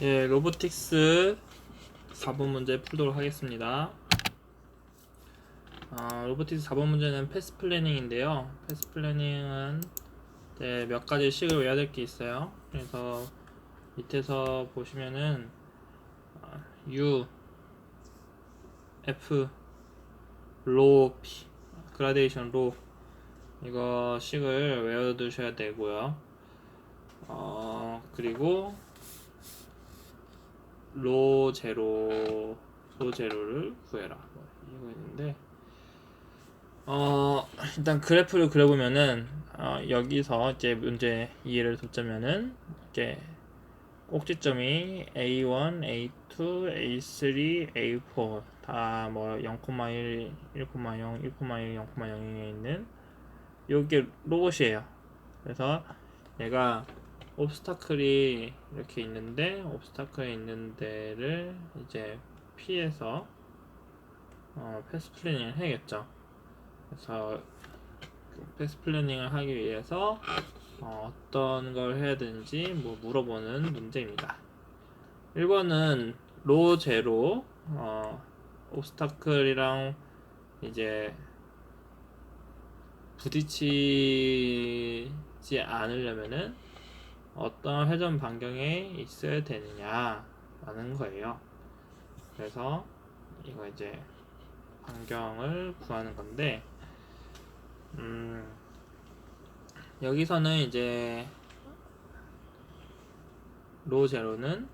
예, 로보틱스 4번 문제 풀도록 하겠습니다. 아, 로보틱스 4번 문제는 패스 플래닝인데요. 패스 플래닝은 이제 몇 가지 식을 외워야 될 게 있어요. 그래서 밑에서 보시면은 아, U, F, 로, P, 그라데이션 로 이거 식을 외워두셔야 되고요. 어, 그리고 로 제로 로 제로를 구해라 뭐 이거 있는데 어 일단 그래프를 그려보면은 어, 여기서 이제 문제 이해를 돕자면은 이렇게 꼭지점이 A1, A2, A3, A4 다 뭐 0,1, 1,0, 1,1, 0,0에 있는 요게 로봇이에요. 그래서 얘가 옵스타클이 이렇게 있는데 옵스타클이 있는 데를 이제 피해서 어, 패스 플래닝을 해야겠죠. 그래서 그 패스 플래닝을 하기 위해서 어, 어떤 걸 해야 되는지 뭐 물어보는 문제입니다. 1번은 로 제로 어, 옵스타클이랑 이제 부딪히지 않으려면은 어떤 회전 반경에 있어야 되느냐라는 거예요. 그래서 이거 이제 반경을 구하는 건데, 음, 여기서는 이제 로 제로는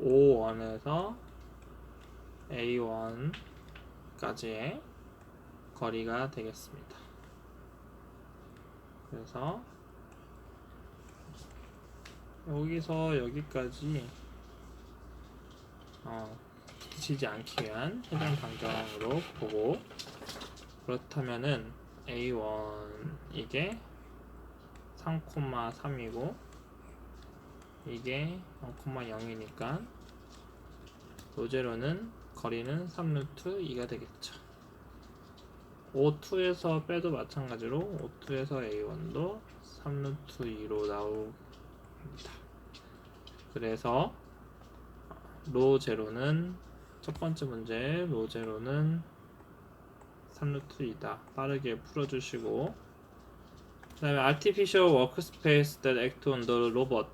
5원에서 A1까지의 거리가 되겠습니다. 그래서 여기서 여기까지 어, 부딪히지 않기 위한 해당 반경으로 보고 그렇다면은 A1 이게 3,3이고 이게 0,0이니까 로제로는 거리는 3루트 2가 되겠죠. O2에서 빼도 마찬가지로 O2에서 A1도 3루트 2로 나옵니다. 그래서 로 제로는 첫 번째 문제 로 제로는 3루트 2다. 빠르게 풀어주시고 그 다음에 artificial workspace that act on the robot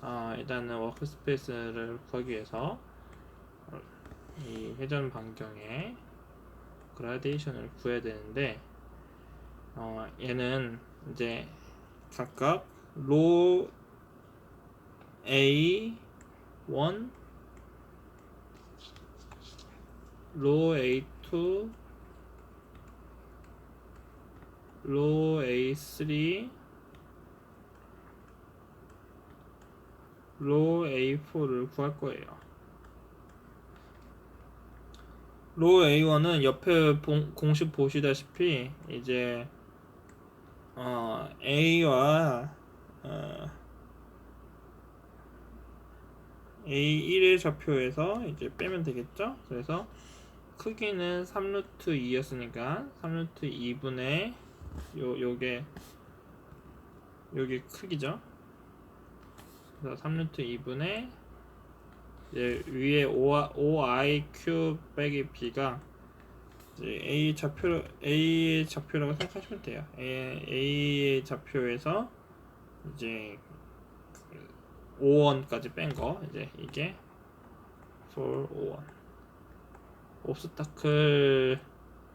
아, 일단은 워크스페이스를 구하기 위해서 이 회전 반경에 그라데이션을 구해야 되는데 어, 얘는 이제 각각 로 A1 로 A2 로 A3 로 A4를 구할 거예요. 로 A1은 옆에 봉- 공식 보시다시피 이제 어, A와 어, A1의 좌표에서 이제 빼면 되겠죠? 그래서 크기는 3루트 2였으니까 3루트 2분의 요 요게 요게 크기죠? 그래서 3루트 2분의 이제 위에 5, i 큐 빼기 b가 a 좌표 a의 좌표라고 생각하시면 돼요. a, a의 좌표에서 이제 5원까지 뺀 거 이제 이게 for 5원. 옵스타클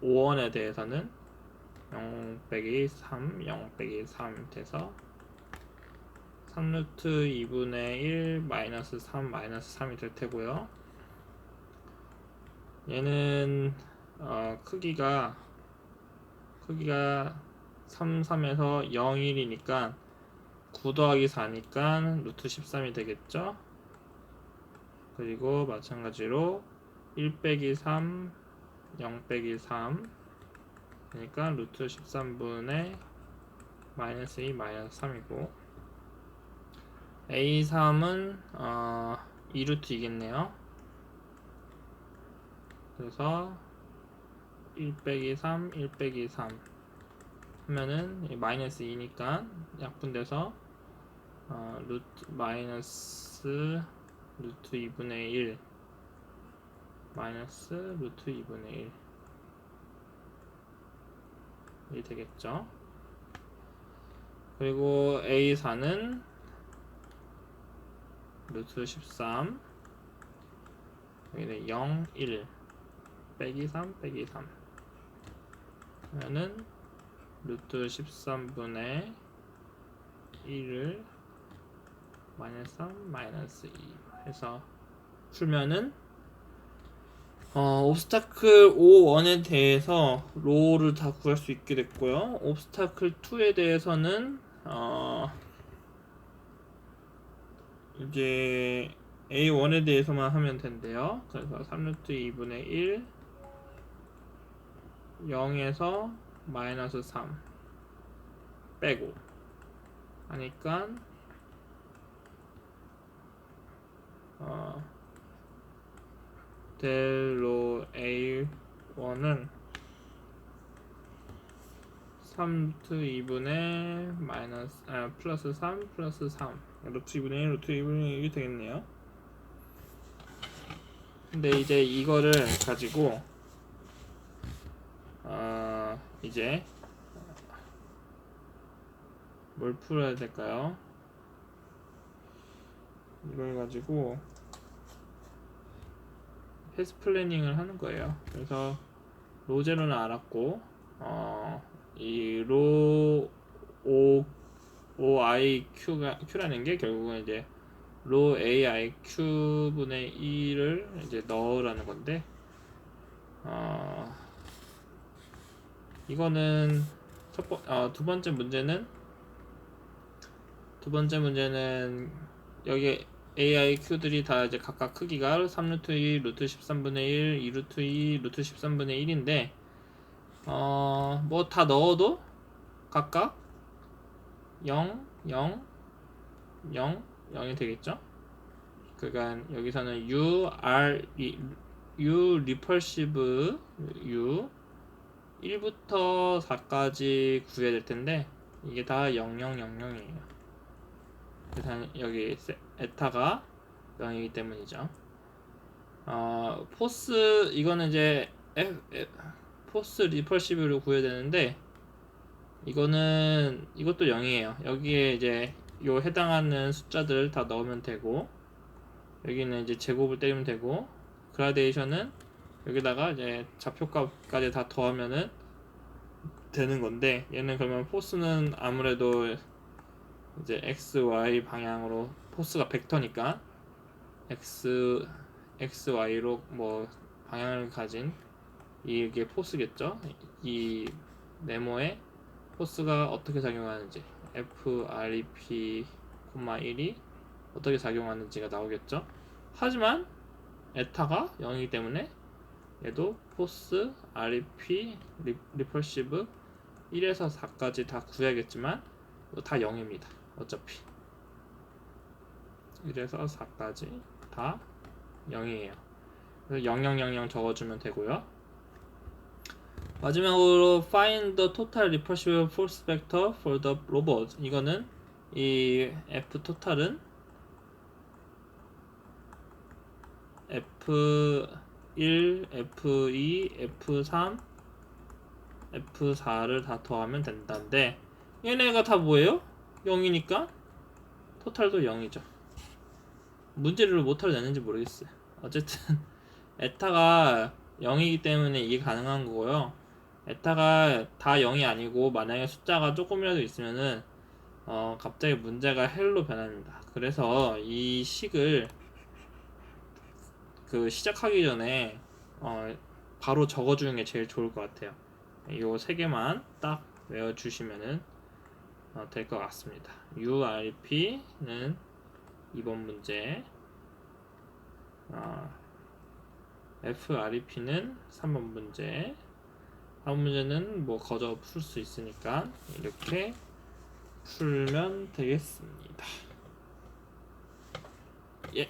5원에 대해서는 0 빼기 3, 0 빼기 3 돼서 3루트 2분의 1 마이너스 3 마이너스 3이 될 테고요. 얘는 어, 크기가 크기가 3, 3에서 0, 1이니까 9 더하기 4니까 루트 13이 되겠죠. 그리고 마찬가지로 1 빼기 3, 0 빼기 3 그러니까 루트 13분의 마이너스 2 마이너스 3이고 A3은 어, 2루트이겠네요. 그래서 1 빼기 3, 1 빼기 3 하면은 이 마이너스 2니까 약분돼서 어, 루트 마이너스 루트 2분의 1 마이너스 루트 2분의 1이 되겠죠? 그리고 A4는 루트 13 여기는 0, 1 빼기 3 빼기 3 그러면은 루트 13분의 1을 마이너스 3 마이너스 2 해서 풀면은 어, 옵스타클 5원에 대해서 로우를 다 구할 수 있게 됐고요. 옵스타클 2에 대해서는 어, 이제 A1에 대해서만 하면 된대요. 그래서 3루트 2분의 1 0에서 마이너스 3 빼고 하니까 어, 델로 A1은 3루트 2분의 마이너스 아 플러스 3 플러스 3 루트 2분의 1, 루트 2분의 1이 되겠네요. 근데 이제 이거를 가지고 아 이제 뭘 풀어야 될까요? 이걸 가지고 패스 플래닝을 하는 거예요. 그래서 로제로는 알았고 어이로 5 OIQ가 Q라는 게 결국은 이제 로 AIQ 분의 1을 이제 넣으라는 건데 어, 이거는 첫 번, 어, 두 번째 문제는 두 번째 문제는 여기 AIQ들이 다 이제 각각 크기가 3루트 1, 루트 13분의 1, 2루트 2, 루트 13분의 1인데 어, 뭐 다 넣어도 각각 0, 0, 0, 0이 되겠죠? 그러니까 여기서는 U, R, 이, U 리펄시브 U 1부터 4까지 구해야 될 텐데 이게 다 0000이에요. 그래서 여기 세- 에타가 0이기 때문이죠. 어, 포스 이거는 이제 포스 리펄시브를 구해야 되는데 이거는 이것도 0이에요. 여기에 이제 요 해당하는 숫자들 다 넣으면 되고 여기는 이제 제곱을 때리면 되고 그라데이션은 여기다가 이제 좌표값까지 다 더하면은 되는 건데 얘는 그러면 포스는 아무래도 이제 x, y 방향으로 포스가 벡터니까 x, x, y로 뭐 방향을 가진 이게 포스겠죠? 이 네모에 포스가 어떻게 작용하는지 f, r, e, p, 1이 어떻게 작용하는지가 나오겠죠? 하지만 에타가 0이기 때문에 얘도 포스, REP, 리, 리펄시브 1에서 4까지 다 구해야겠지만 다 0입니다. 어차피 1에서 4까지 다 0이에요. 그래서 0000 적어주면 되고요. 마지막으로 find the total recursive force vector for the robot 이거는 이 F 토탈은 F1, F2, F3, F4를 다 더하면 된다는데 얘네가 다 뭐예요? 0이니까 토탈도 0이죠. 문제를 못하러 내는지 모르겠어요. 어쨌든 에타가 0이기 때문에 이게 가능한 거고요. 에타가 다 0이 아니고 만약에 숫자가 조금이라도 있으면은 어 갑자기 문제가 헬로 변합니다. 그래서 이 식을 그 시작하기 전에 어 바로 적어주는 게 제일 좋을 것 같아요. 요 세 개만 딱 외워주시면은 어, 될것 같습니다. URP는 2번 문제, 어, FREP는 3번 문제, 다음 문제는 뭐 거저 풀 수 있으니까 이렇게 풀면 되겠습니다. 예.